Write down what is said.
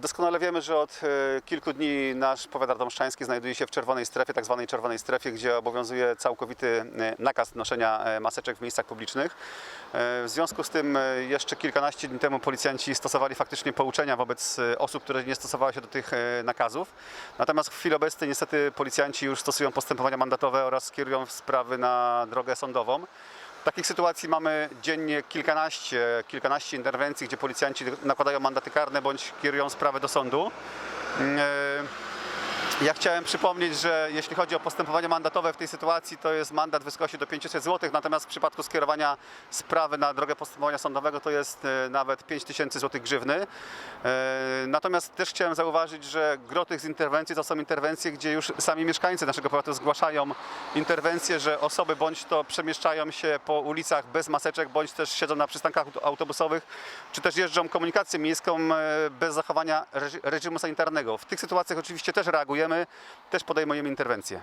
Doskonale wiemy, że od e, kilku dni nasz powiat radomszczański znajduje się w czerwonej strefie, tak zwanej czerwonej strefie, gdzie obowiązuje całkowity e, nakaz noszenia e, maseczek w miejscach publicznych. W związku z tym jeszcze kilkanaście dni temu policjanci stosowali faktycznie pouczenia wobec osób, które nie stosowały się do tych nakazów. Natomiast w chwili obecnej niestety policjanci już stosują postępowania mandatowe oraz kierują sprawy na drogę sądową. Takich sytuacji mamy dziennie kilkanaście, kilkanaście interwencji, gdzie policjanci nakładają mandaty karne bądź kierują sprawę do sądu. Ja chciałem przypomnieć, że jeśli chodzi o postępowanie mandatowe w tej sytuacji, to jest mandat w wysokości do 500 zł, natomiast w przypadku skierowania sprawy na drogę postępowania sądowego to jest e, nawet 5000 zł grzywny. E, Natomiast też chciałem zauważyć, że gro tych z interwencji to są interwencje, gdzie już sami mieszkańcy naszego powiatu zgłaszają interwencje, że osoby bądź to przemieszczają się po ulicach bez maseczek, bądź też siedzą na przystankach autobusowych, czy też jeżdżą komunikacją miejską e, bez zachowania reżimu sanitarnego. W tych sytuacjach oczywiście też reagujemy, też podejmujemy interwencje.